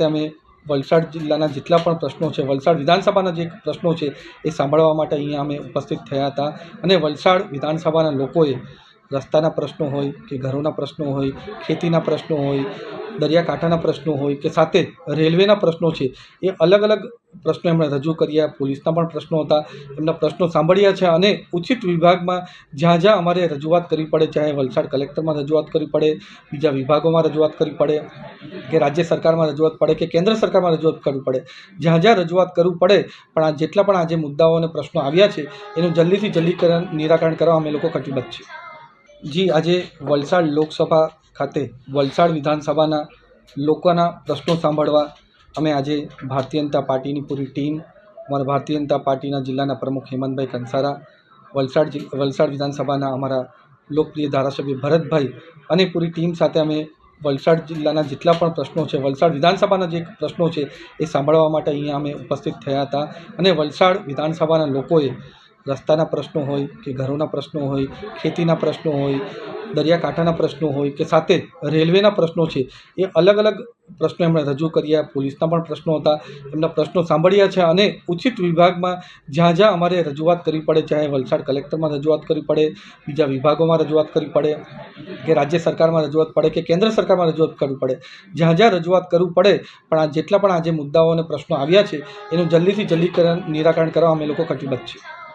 અમે વલસાડ જિલ્લાના જેટલા પણ પ્રશ્નો છે, વલસાડ વિધાનસભાના જે પ્રશ્નો છે, એ સાંભળવા માટે અહીંયા અમે ઉપસ્થિત થયા હતા. અને વલસાડ વિધાનસભાના લોકોએ રસ્તાના પ્રશ્નો હોય કે ઘરોના પ્રશ્નો હોય, ખેતીના પ્રશ્નો હોય દરિયાકાંઠાના પ્રશ્નો હોય કે સાથે રેલવેના પ્રશ્નો છે, એ અલગ અલગ પ્રશ્નો એમણે રજૂ કર્યા. પોલીસના પણ પ્રશ્નો હતા. એમના પ્રશ્નો સાંભળ્યા છે અને ઉચિત વિભાગમાં જ્યાં જ્યાં અમારે રજૂઆત કરવી પડે, ચાહે વલસાડ કલેક્ટરમાં રજૂઆત કરવી પડે, બીજા વિભાગોમાં રજૂઆત કરવી પડે, કે રાજ્ય સરકારમાં રજૂઆત પડે, કે કેન્દ્ર સરકારમાં રજૂઆત કરવી પડે. જ્યાં જ્યાં રજૂઆત કરવું પડે, પણ આ જેટલા પણ આજે મુદ્દાઓ અને પ્રશ્નો આવ્યા છે, એનું જલ્દીથી જલ્દી કરણ નિરાકરણ કરવા અમે લોકો કટિબદ્ધ છીએ. જી, આજે વલસાડ લોકસભા ખાતે વલસાડ વિધાનસભાના લોકોના પ્રશ્નો સાંભળવા અમે આજે ભારતીય જનતા પાર્ટીની પૂરી ટીમ, અમારા ભારતીય જનતા પાર્ટીના જિલ્લાના પ્રમુખ હેમંતભાઈ કંસારા, વલસાડ વલસાડ વિધાનસભાના અમારા લોકપ્રિય ધારાસભ્ય ભરતભાઈ અને પૂરી ટીમ સાથે અમે વલસાડ જિલ્લાના જેટલા પણ પ્રશ્નો છે, વલસાડ વિધાનસભાના જે પ્રશ્નો છે એ સાંભળવા માટે અહીંયા અમે ઉપસ્થિત થયા હતા અને વલસાડ વિધાનસભાના લોકોએ રસ્તાના પ્રશ્નો હોય કે ઘરોના પ્રશ્નો હોય, ખેતીના પ્રશ્નો હોય દરિયાકાંઠાના પ્રશ્નો હોય કે સાથે રેલવેના પ્રશ્નો છે, એ અલગ અલગ પ્રશ્નો એમણે રજૂ કર્યા. પોલીસના પણ પ્રશ્નો હતા. એમના પ્રશ્નો સાંભળ્યા છે અને ઉચિત વિભાગમાં જ્યાં જ્યાં અમારે રજૂઆત કરવી પડે, ચાહે વલસાડ કલેક્ટરમાં રજૂઆત કરવી પડે, બીજા વિભાગોમાં રજૂઆત કરવી પડે, કે રાજ્ય સરકારમાં રજૂઆત પડે, કે કેન્દ્ર સરકારમાં રજૂઆત કરવી પડે. જ્યાં જ્યાં રજૂઆત કરવું પડે, પણ આ જેટલા પણ આજે મુદ્દાઓ અને પ્રશ્નો આવ્યા છે, એનું જલ્દીથી જલ્દી કરણ નિરાકરણ કરવા અમે લોકો કટિબદ્ધ છીએ.